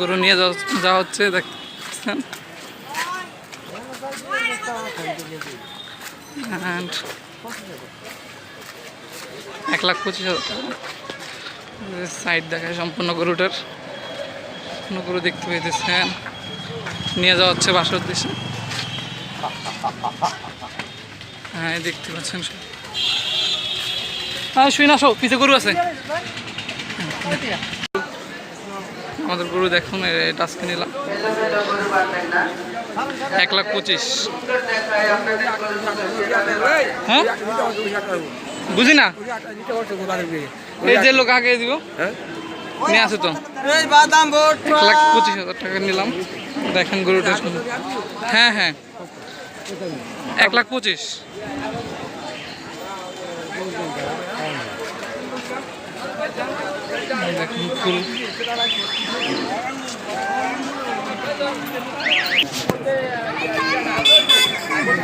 গরু নিয়ে যাওয়া হচ্ছে দেখছেন And এক লাখ পঁচিশ হাজার সাইড দেখায় সম্পূর্ণ গরুটার। সম্পূর্ণ গরু দেখতে পেয়েছেন নিয়ে যাওয়া হচ্ছে বাসার উদ্দেশ্যে। হ্যাঁ দেখতে পাচ্ছেন। হ্যাঁ শুই না সব পিছে গরু আছে। আমাদের গরু দেখুন এটা আজকে নিলাম। এক লাখ পঁচিশ। হ্যাঁ? বুঝি না? এই যে লোক আগে দিব। নিয়ে আসে তো। এক লাখ পঁচিশ হাজার টাকা নিলাম। দেখেন গরুটা। হ্যাঁ হ্যাঁ। এক লাখ পঁচিশ। দেখুন ফুল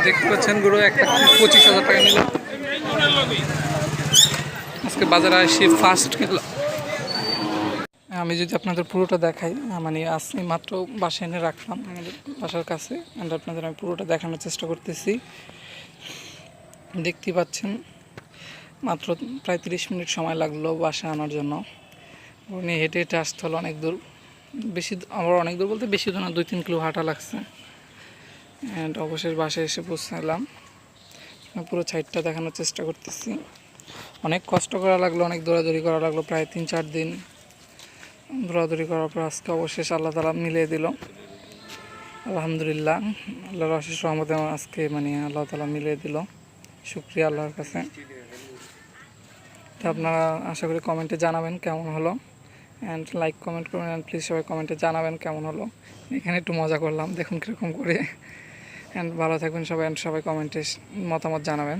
দেখতে পাচ্ছেন গরু এক লাখ পঁচিশ হাজার টাকা নিল। আজকে বাজারে আসি ফার্স্ট গেল আমি যদি আপনাদের পুরোটা দেখাই মানে আজকে মাত্র বাসায় এনে রাখলাম বাসার কাছে অ্যান্ড আপনাদের আমি পুরোটা দেখানোর চেষ্টা করতেছি। দেখতে পাচ্ছেন, মাত্র প্রায় তিরিশ মিনিট সময় লাগল বাসা আনার জন্য। উনি হেঁটে হেঁটে আসতে হলো অনেক দূর। বেশি আমার অনেক দূর বলতে বেশি দূর না, দুই তিন কিলো হাঁটা লাগছে। অ্যান্ড অবশেষ বাসায় এসে পৌঁছালাম। পুরো সাইডটা দেখানোর চেষ্টা করতেছি। অনেক কষ্ট করা লাগল, অনেক দৌড়াদৌড়ি করা লাগল, প্রায় তিন চার দিন। দৌড়াদৌড়ি করার পর আজকে অবশেষ আল্লাহ তালা মিলিয়ে দিল। আলহামদুলিল্লাহ, আল্লাহর অশেষ রহমতে আমার আজকে মানে আল্লাহ তালা মিলিয়ে দিল। শুক্রিয়া আল্লাহর কাছে। আপনারা আশা করি কমেন্টে জানাবেন কেমন হলো। অ্যান্ড লাইক কমেন্ট করবেন অ্যান্ড প্লিজ সবাই কমেন্টে জানাবেন কেমন হলো। এখানে একটু মজা করলাম, দেখুন কীরকম করে। অ্যান্ড ভালো থাকবেন সবাই অ্যান্ড সবাই কমেন্টে মতামত জানাবেন।